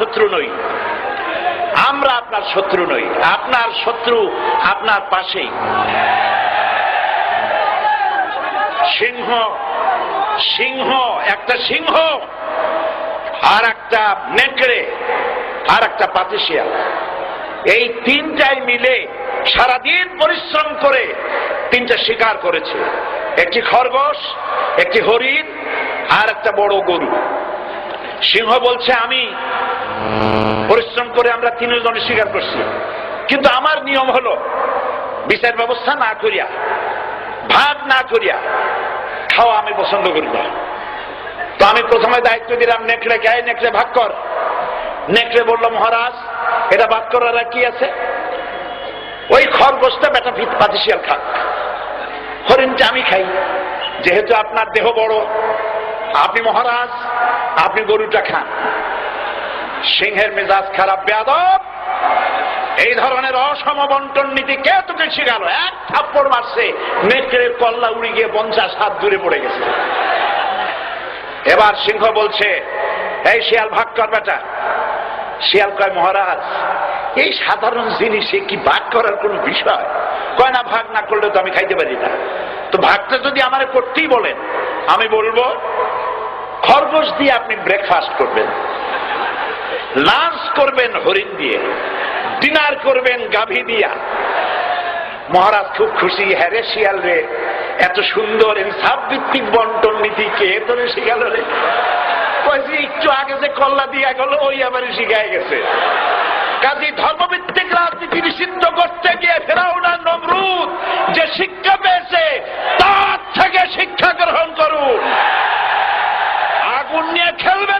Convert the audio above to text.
শত্রু নই। আমরা আপনার শত্রু নই। আপনার শত্রু আপনার পাশেই। সিংহ সিংহ, একটা সিংহ, আর একটা নেকড়ে, আর একটা পাতিশিয়াল। এই তিনটাই মিলে সারাদিন পরিশ্রম করে তিনটা শিকার করেছে। একটি খরগোশ, একটি হরিণ, আর একটা বড় গরু। সিংহ বলছে, আমি পরিশ্রম করে আমরা তিনজনে স্বীকার করছি। কিন্তু আমার নিয়ম হলো, বিচার ব্যবস্থা না করিয়া ভাগ না করিয়া খাওয়া আমি পছন্দ করি না। তো আমি প্রথমে দায়িত্ব দিলাম, নেকড়ে কে নেকড়ে ভাগ কর। নেকড়ে বলল, মহারাজ, এটা ভাগ করার কি আছে? ওই খর খরগোশটা বেটা ভিত পাতিশিয়াল খাক। হরিণটা আমি খাই, যেহেতু আপনার দেহ বড়। আপনি মহারাজ, আপনি গরুটা খান। সিংহের মেজাজ খারাপ, বেয়াদব। এই ধরনের অসম বন্টন নীতি কে তোকে শিখালো? এক থাপ্পড় মারছে, নেকড়ের কল্লা উড়ি গিয়ে পঞ্চাশ হাত দূরে পড়ে গেছে। এবার সিংহ বলছে, এই শিয়াল, ভাগ কর বেটা। শিয়াল কয়, মহারাজ, এই সাধারণ জিনিসে কি ভাগ করার কোন বিষয়? কয়, না, ভাগ না করলে তো আমি খাইতে পারি না। তো ভাগটা যদি আমার করতেই বলেন, আমি বলব, খরগোশ দিয়ে আপনি ব্রেকফাস্ট করবেন। লাঞ্চ করবেন হরিণ দিয়ে, ডিনার করবেন গাভী দিয়া। মহারাজ খুব খুশি হ্যারে শিয়াল রে, এত সুন্দর ইনসাফ ভিত্তিক বন্টন নীতি কে তোরে শিখালো রে? কয়েছে, একটু আগে যে কল্লা দিয়া গেল, ওই আবার শিখায় গেছে। কাজী ধর্মভিত্তিক রাজনীতি নিষিদ্ধ করতে গিয়ে ফেরাউনা নমরুদ যে শিক্ষা পেয়েছে, তার থেকে শিক্ষা গ্রহণ করুন। আগুন নিয়ে খেলবেন